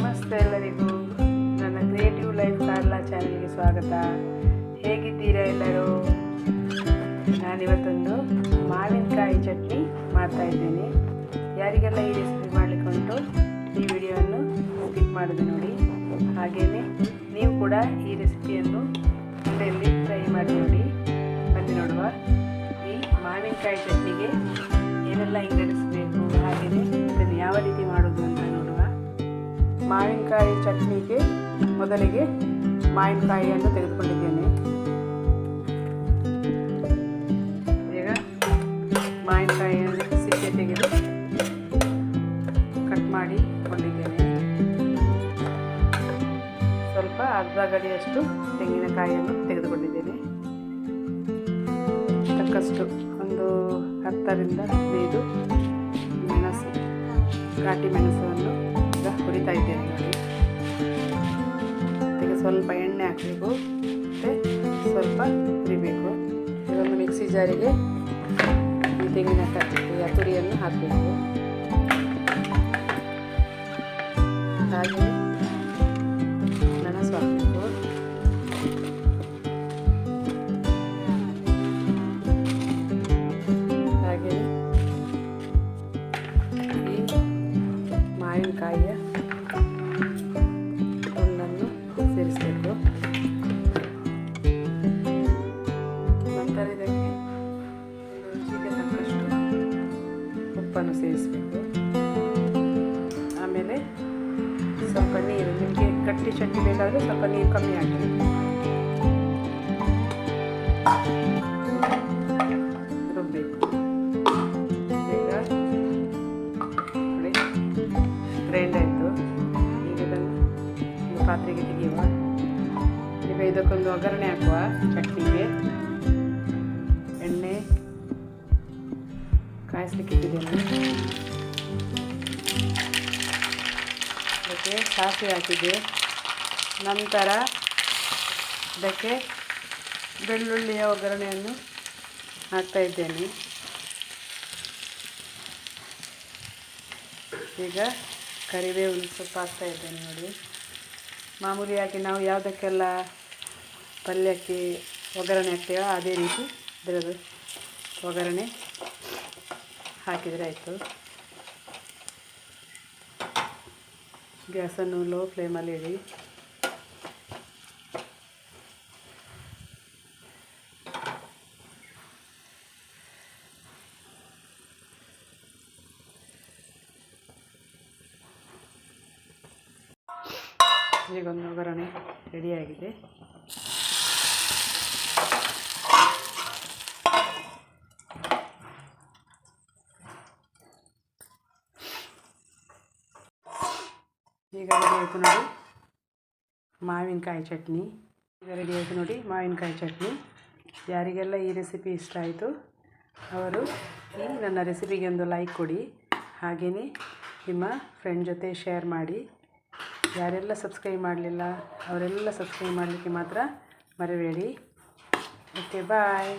ನಮಸ್ತೆ ಎಲ್ಲರಿಗೂ. ನನ್ನ ಕ್ರಿಯೇಟಿವ್ ಲೈಫ್ ಕಾರ್ಲಾ ಚಾನಲ್ಗೆ ಸ್ವಾಗತ. ಹೇಗಿದ್ದೀರಾ ಎಲ್ಲರೂ? ನಾನಿವತ್ತೊಂದು ಮಾವಿನಕಾಯಿ ಚಟ್ನಿ ಮಾಡ್ತಾ ಇದ್ದೇನೆ. ಯಾರಿಗೆಲ್ಲ ಈ ರೆಸಿಪಿ ಮಾಡಲಿಕ್ಕೆ ಉಂಟು, ಈ ವಿಡಿಯೋವನ್ನು ಸ್ಕಿಪ್ ಮಾಡಿದೆ ನೋಡಿ. ಹಾಗೆಯೇ ನೀವು ಕೂಡ ಈ ರೆಸಿಪಿಯನ್ನು ಮನೆಯಲ್ಲಿ ಟ್ರೈ ಮಾಡಿ ನೋಡಿ. ಬನ್ನಿ ನೋಡುವ ಈ ಮಾವಿನಕಾಯಿ ಚಟ್ನಿಗೆ ಏನೆಲ್ಲ ಇಂಗ್ರೀಡಿಯೆಂಟ್ಸ್ ಮಾವಿನಕಾಯಿ ಚಟ್ನಿಗೆ ಮೊದಲಿಗೆ ಮಾವಿನಕಾಯಿಯನ್ನು ತೆಗೆದುಕೊಂಡಿದ್ದೇನೆ. ಈಗ ಮಾವಿನಕಾಯಿಯನ್ನು ಸಿಪ್ಪೆ ತೆಗೆದು ಕಟ್ ಮಾಡಿ ಕೊಂಡಿದ್ದೇನೆ ಸ್ವಲ್ಪ ಅರ್ಧ ಗಡಿಯಷ್ಟು ತೆಂಗಿನಕಾಯಿಯನ್ನು ತೆಗೆದುಕೊಂಡಿದ್ದೇನೆ. ತಕ್ಕಷ್ಟು ಒಂದು ಹತ್ತರಿಂದ ಹದಿನೈದು ಮೆಣಸು, ಘಾಟಿ ಮೆಣಸನ್ನು ಈಗ ಹುರಿತಾ ಇದ್ದೇನೆ ನೋಡಿ ಸ್ವಲ್ಪ ಎಣ್ಣೆ ಹಾಕಬೇಕು. ಮತ್ತೆ ಸ್ವಲ್ಪ ಹುರಿಬೇಕು. ಇದೊಂದು ಮಿಕ್ಸಿ ಜಾರಿಗೆ ಈ ತೆಂಗಿನಕಾಯಿ ತುರಿಯನ್ನು ಹಾಕಬೇಕು. ಹಾಗೆ ಮೆಣಸು ಹಾಕಬೇಕು. ಮಾವಿನಕಾಯಿಯ ತುಂಡನ್ನು ಸೇರಿಸಬೇಕು. ನಂತರ ಇದಕ್ಕೆ ರುಚಿಗೆ ತಕ್ಕಷ್ಟು ಉಪ್ಪನ್ನು ಸೇರಿಸಬೇಕು. ಆಮೇಲೆ ಸ್ವಲ್ಪ ನೀರು, ನಿಮಗೆ ಗಟ್ಟಿ ಚಟ್ನಿ ಬೇಕಾದರೆ ಸ್ವಲ್ಪ ನೀರು ಕಮ್ಮಿ ಹಾಕಿ ಇದಕ್ಕೊಂದು ಒಗ್ಗರಣೆ ಹಾಕುವ ಚಟ್ನಿಗೆ. ಎಣ್ಣೆ. ಕಾಯಿಸ್ಲಿಕ್ಕೆ ಇಟ್ಟಿದ್ದೇನೆ. ಅದಕ್ಕೆ ಸಾಸಿವೆ ಹಾಕಿದೆ ನಂತರ ಅದಕ್ಕೆ ಬೆಳ್ಳುಳ್ಳಿಯ ಒಗ್ಗರಣೆಯನ್ನು ಹಾಕ್ತಾ ಇದ್ದೇನೆ. ಈಗ ಕರಿಬೇವು ಸ್ವಲ್ಪ ಹಾಕ್ತಾ ಇದ್ದೇನೆ ನೋಡಿ. ಮಾಮೂಲಿಯಾಗಿ ನಾವು ಯಾವುದಕ್ಕೆಲ್ಲ ಪಲ್ಯಕ್ಕೆ ಒಗ್ಗರಣೆ ಹಾಕ್ತೇವೋ ಅದೇ ರೀತಿ ಇದರದ್ದು ಒಗ್ಗರಣೆ ಹಾಕಿದರೆ ಆಯಿತು. ಗ್ಯಾಸನ್ನು ಲೋ ಫ್ಲೇಮಲ್ಲಿ ಇಡಿ. ಈಗೊಂದು ಒಗ್ಗರಣೆ ರೆಡಿಯಾಗಿದೆ ಈಗ ರೆಡಿ ಆಯಿತು ನೋಡಿ. ಮಾವಿನಕಾಯಿ ಚಟ್ನಿ. ಈಗ ರೆಡಿ ಆಯಿತು ನೋಡಿ ಮಾವಿನಕಾಯಿ ಚಟ್ನಿ. ಯಾರಿಗೆಲ್ಲ ಈ ರೆಸಿಪಿ ಇಷ್ಟ ಆಯಿತು, ಅವರು ಈ ನನ್ನ ರೆಸಿಪಿಗೆ ಒಂದು ಲೈಕ್ ಕೊಡಿ. ಹಾಗೆಯೇ ನಿಮ್ಮ ಫ್ರೆಂಡ್ ಜೊತೆ ಶೇರ್ ಮಾಡಿ. ಯಾರೆಲ್ಲ ಸಬ್ಸ್ಕ್ರೈಬ್ ಮಾಡಲಿಲ್ಲ, ಅವರೆಲ್ಲ ಸಬ್ಸ್ಕ್ರೈಬ್ ಮಾಡಲಿಕ್ಕೆ ಮಾತ್ರ ಮರಿಬೇಡಿ. Okay bye